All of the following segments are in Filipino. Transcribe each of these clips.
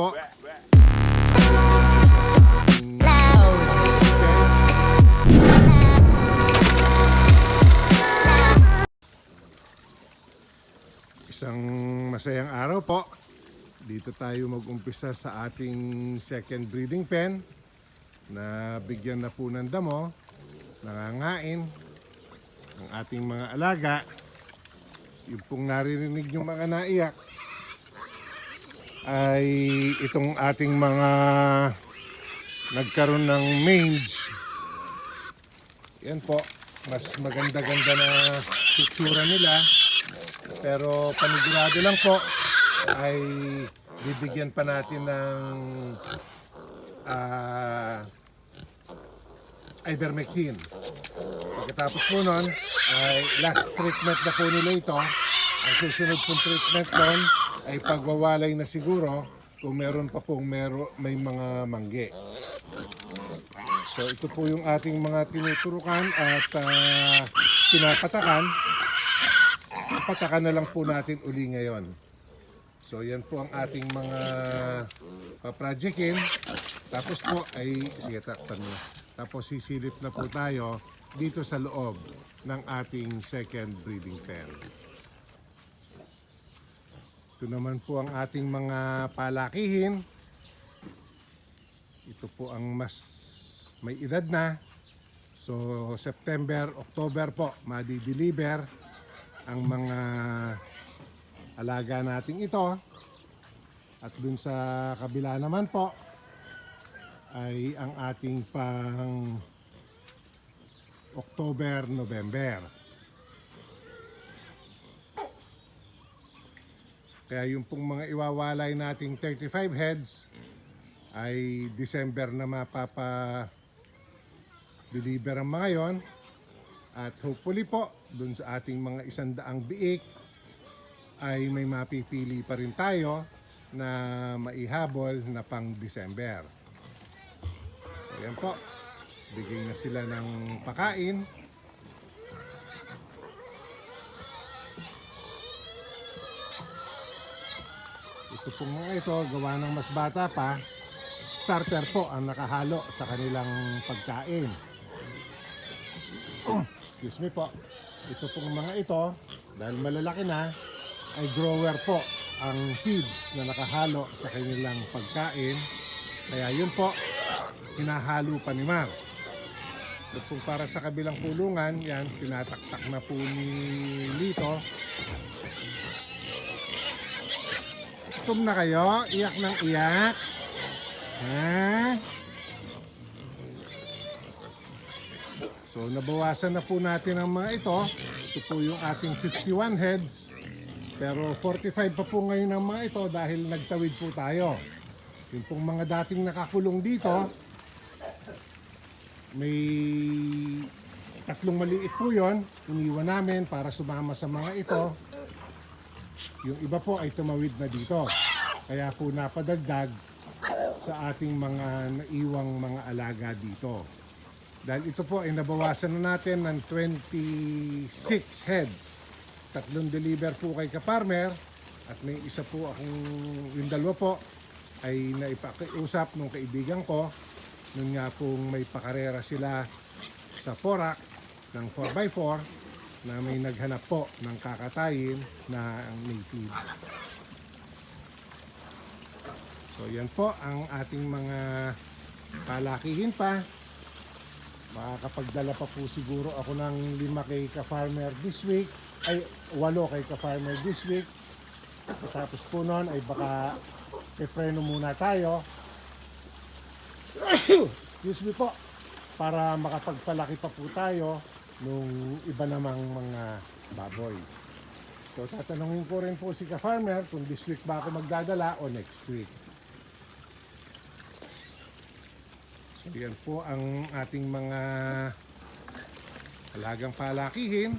po. Isang masayang araw po. Dito tayo mag-umpisa sa ating second breeding pen na bigyan na po ng damo, nangangain ang ating mga alaga. Yung pong naririnig yung mga naiyak ay itong ating mga nagkaroon ng mange. Yan po, mas maganda-ganda na itsura nila. Pero panigurado lang po ay bibigyan pa natin ng ah ivermectin. Pagkatapos po nun, ay last treatment na po nila ito. Ang susunod pong treatment nun ay pagwawalay na siguro kung meron pa pong mero, may mga mangge. So ito po yung ating mga tinuturukan at ah, pinapatakan. Patakan na lang po natin uli ngayon. So yan po ang ating mga paprojectin. Tapos po ay, sige takpan mo. Tapos sisilip na po tayo dito sa loob ng ating second breeding pen. Ito naman po ang ating mga palakihin. Ito po ang mas may edad na. So September, October po, madi-deliver ang mga alaga nating ito. At dun sa kabila naman po ay ang ating pang October, November. Kaya yung pong mga iwawalay nating 35 heads ay December na mapapa deliver ang mga yon. At hopefully po, dun sa ating mga isandaang biik ay may mapipili pa rin tayo na maihabol na pang December. Ayan po. Bigay na sila ng pakain. Ito pong ito, gawa ng mas bata pa, starter po ang nakahalo sa kanilang pagkain. Oh, excuse me po. Ito pong mga ito, dahil malalaki na, ay grower po ang feeds na nakahalo sa kanilang pagkain. Kaya yun po, hinahalo pa ni Mar. Ito pong para sa kabilang kulungan, yan, tinataktak na po ni Lito. Gutom na kayo? Iyak ng iyak? Ha? So nabawasan na po natin ang mga ito. Ito po yung ating 51 heads. Pero 45 pa po ngayon ang mga ito dahil nagtawid po tayo. Yung pong mga dating nakakulong dito, may tatlong maliit po yon iniwan namin para sumama sa mga ito. Yung iba po ay tumawid na dito. Kaya po napadagdag sa ating mga naiwang mga alaga dito. Dahil ito po ay nabawasan na natin ng 26 heads. Tatlong deliver po kay ka-farmer at may isa po akong, yung dalawa po ay naipakiusap nung kaibigan ko. Nun nga pong may pakarera sila sa Porak ng 4x4 na may naghanap po ng kakatayin na ang native. So yan po ang ating mga palakihin pa. Makakapagdala pa po siguro ako ng lima kay ka-farmer this week. Ay, walo kay ka-farmer this week. Tapos po noon ay baka ipreno muna tayo. Excuse me po. Para makapagpalaki pa po tayo nung iba namang mga baboy. So tatanungin ko rin po si ka-farmer kung this week ba ako magdadala o next week. So yan po ang ating mga alagang palakihin.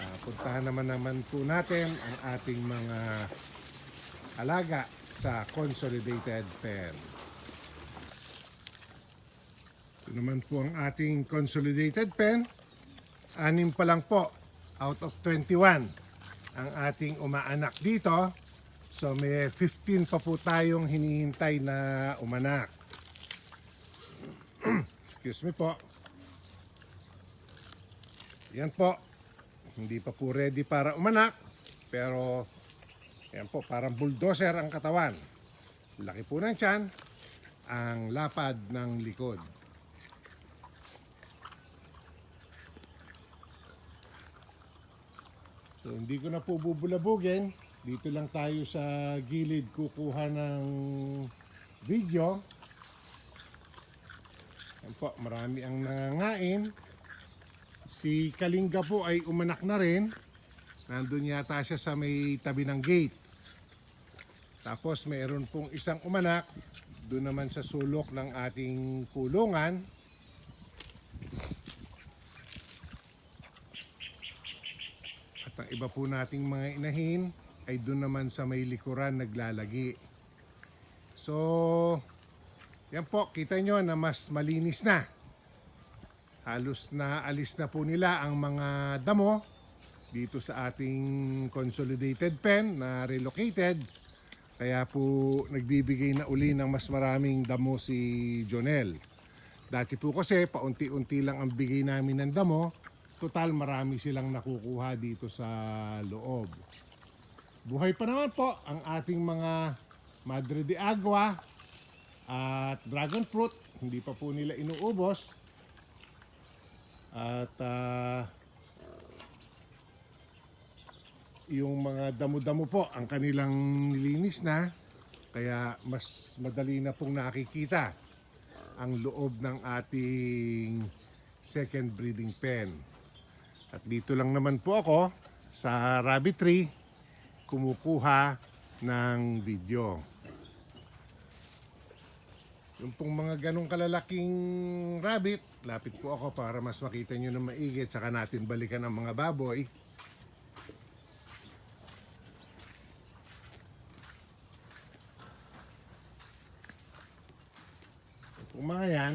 Ah, puntahan naman naman po natin ang ating mga alaga sa consolidated pen. Ito naman po ang ating consolidated pen. Anim pa lang po out of 21 ang ating umaanak dito. So may 15 pa po tayong hinihintay na umanak. Excuse me po. Yan po. Hindi pa po ready para umanak. Pero yan po, parang bulldozer ang katawan. Laki po ng tiyan. Ang lapad ng likod. So hindi ko na po bubulabugin. Dito lang tayo sa gilid kukuha ng video. Yan po, marami ang nangangain. Si Kalinga po ay umanak na rin. Nandun yata siya sa may tabi ng gate. Tapos mayroon pong isang umanak doon naman sa sulok ng ating kulungan. At ang iba po nating mga inahin ay doon naman sa may likuran naglalagi. So, yan po, kita nyo na mas malinis na. Halos na alis na po nila ang mga damo dito sa ating consolidated pen na relocated. Kaya po nagbibigay na uli ng mas maraming damo si Jonel. Dati po kasi paunti-unti lang ang bigay namin ng damo. Total marami silang nakukuha dito sa loob. Buhay pa naman po ang ating mga Madre de Agua at Dragon Fruit. Hindi pa po nila inuubos. At ah, yung mga damo-damo po ang kanilang nilinis na. Kaya mas madali na pong nakikita ang loob ng ating second breeding pen. At dito lang naman po ako sa rabbit tree kumukuha ng video. Yung pong mga ganong kalalaking rabbit, lapit po ako para mas makita nyo na maigit saka natin balikan ang mga baboy. Yung mga yan,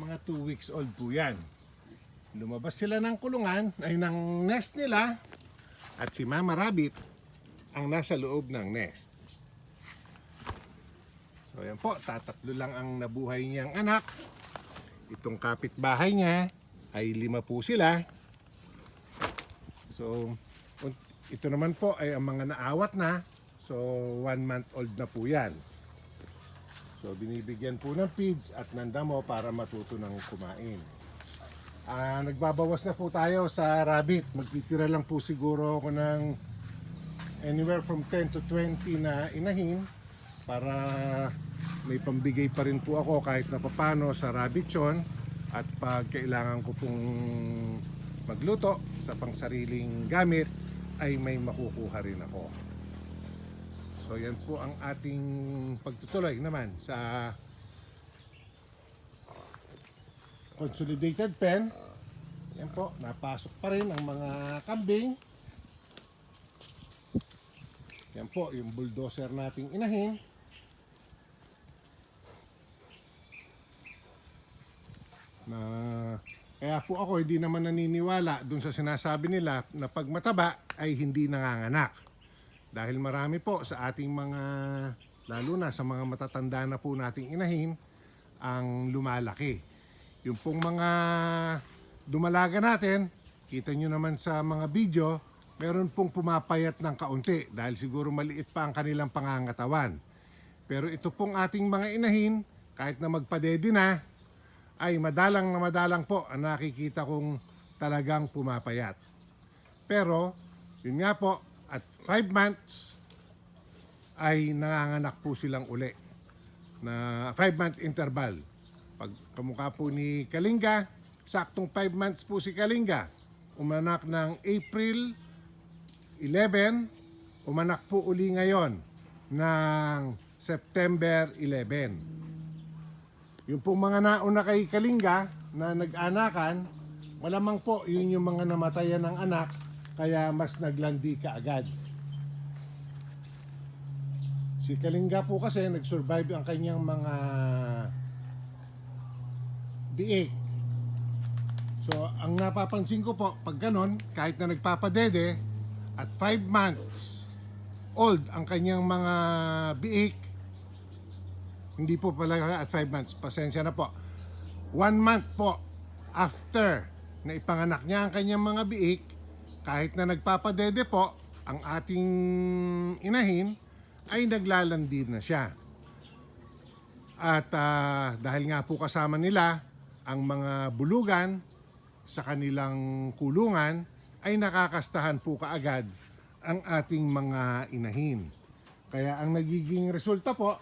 mga 2 weeks old po yan. Lumabas sila ng kulungan, ay ng nest nila, at si Mama Rabbit ang nasa loob ng nest. So yan po, tatatlo lang ang nabuhay niyang anak. Itong kapitbahay niya ay lima po sila. So, ito naman po ay ang mga naawat na. So, one month old na po yan. So, binibigyan po ng feeds at ng damo para matuto ng kumain. Ah, nagbabawas na po tayo sa rabbit. Magtitira lang po siguro ako ng anywhere from 10 to 20 na inahin para may pambigay pa rin po ako kahit na papano sa rabbit yun at pag kailangan ko pong magluto sa pangsariling gamit ay may makukuha rin ako. So yan po ang ating pagtutuloy naman sa consolidated pen. Yan po, napasok pa rin ang mga kambing. Yan po, yung bulldozer nating inahin. Na kaya po ako hindi naman naniniwala dun sa sinasabi nila na pag mataba ay hindi nanganganak. Dahil marami po sa ating mga, lalo na sa mga matatanda na po nating inahin, ang lumalaki. Yung pong mga dumalaga natin, kita nyo naman sa mga video, meron pong pumapayat ng kaunti dahil siguro maliit pa ang kanilang pangangatawan. Pero ito pong ating mga inahin, kahit na magpadede na, ay madalang na madalang po ang nakikita kong talagang pumapayat. Pero, yun nga po, at 5 months ay nanganganak po silang uli na 5 month interval. Pag kamukha po ni Kalinga, saktong 5 months po si Kalinga. Umanak ng April 11, umanak po uli ngayon ng September 11. Yung pong mga nauna kay Kalinga na nag-anakan, malamang po yun yung mga namatayan ng anak kaya mas naglandi ka agad. Si Kalinga po kasi nag-survive ang kanyang mga biik. So, ang napapansin ko po, pag ganon, kahit na nagpapadede, at 5 months old ang kanyang mga biik, hindi po pala at 5 months, pasensya na po. One month po after na ipanganak niya ang kanyang mga biik, kahit na nagpapadede po, ang ating inahin ay naglalandi na siya. At ah, dahil nga po kasama nila ang mga bulugan sa kanilang kulungan, ay nakakastahan po kaagad ang ating mga inahin. Kaya ang nagiging resulta po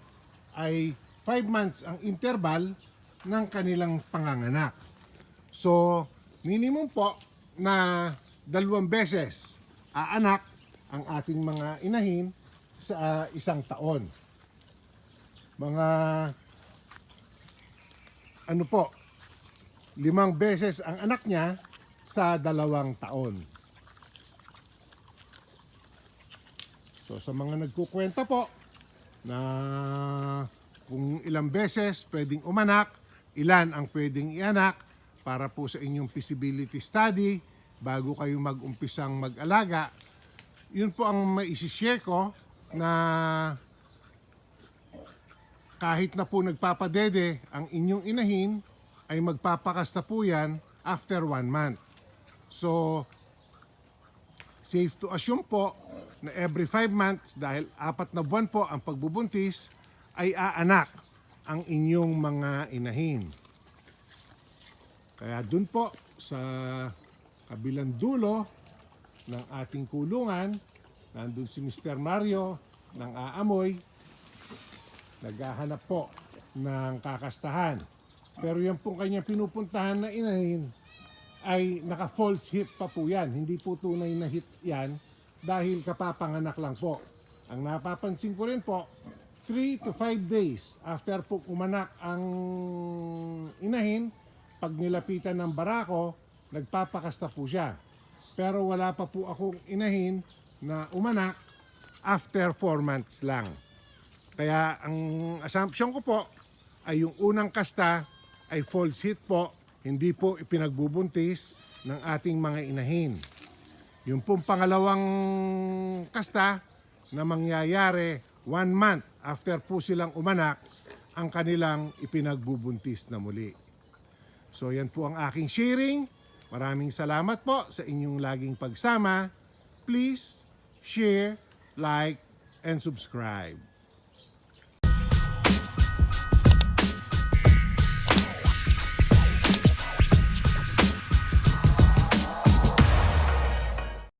ay 5 months ang interval ng kanilang panganganak. So, minimum po na dalawang beses aanak ang ating mga inahin sa ah, isang taon. Mga ano po, limang beses ang anak niya sa dalawang taon. So sa mga nagkukwenta po na kung ilang beses pwedeng umanak, ilan ang pwedeng ianak para po sa inyong feasibility study bago kayo mag-umpisang mag-alaga. Yun po ang maisishare ko na kahit na po nagpapadede ang inyong inahin, ay magpapakasta po yan after one month. So, safe to assume po na every five months, dahil apat na buwan po ang pagbubuntis, ay aanak ang inyong mga inahin. Kaya dun po sa kabilang dulo ng ating kulungan, nandun si Mr. Mario ng aamoy, naghahanap po ng kakastahan. Pero yung pong kanyang pinupuntahan na inahin ay naka-false hit pa po yan. Hindi po tunay na hit yan dahil kapapanganak lang po. Ang napapansin ko rin po, 3 to 5 days after po umanak ang inahin, pag nilapitan ng barako, nagpapakasta po siya. Pero wala pa po akong inahin na umanak after 4 months lang. Kaya ang assumption ko po ay yung unang kasta ay false hit po, hindi po ipinagbubuntis ng ating mga inahin. Yung pong pangalawang kasta na mangyayari one month after po silang umanak, ang kanilang ipinagbubuntis na muli. So yan po ang aking sharing. Maraming salamat po sa inyong laging pagsama. Please share, like, and subscribe.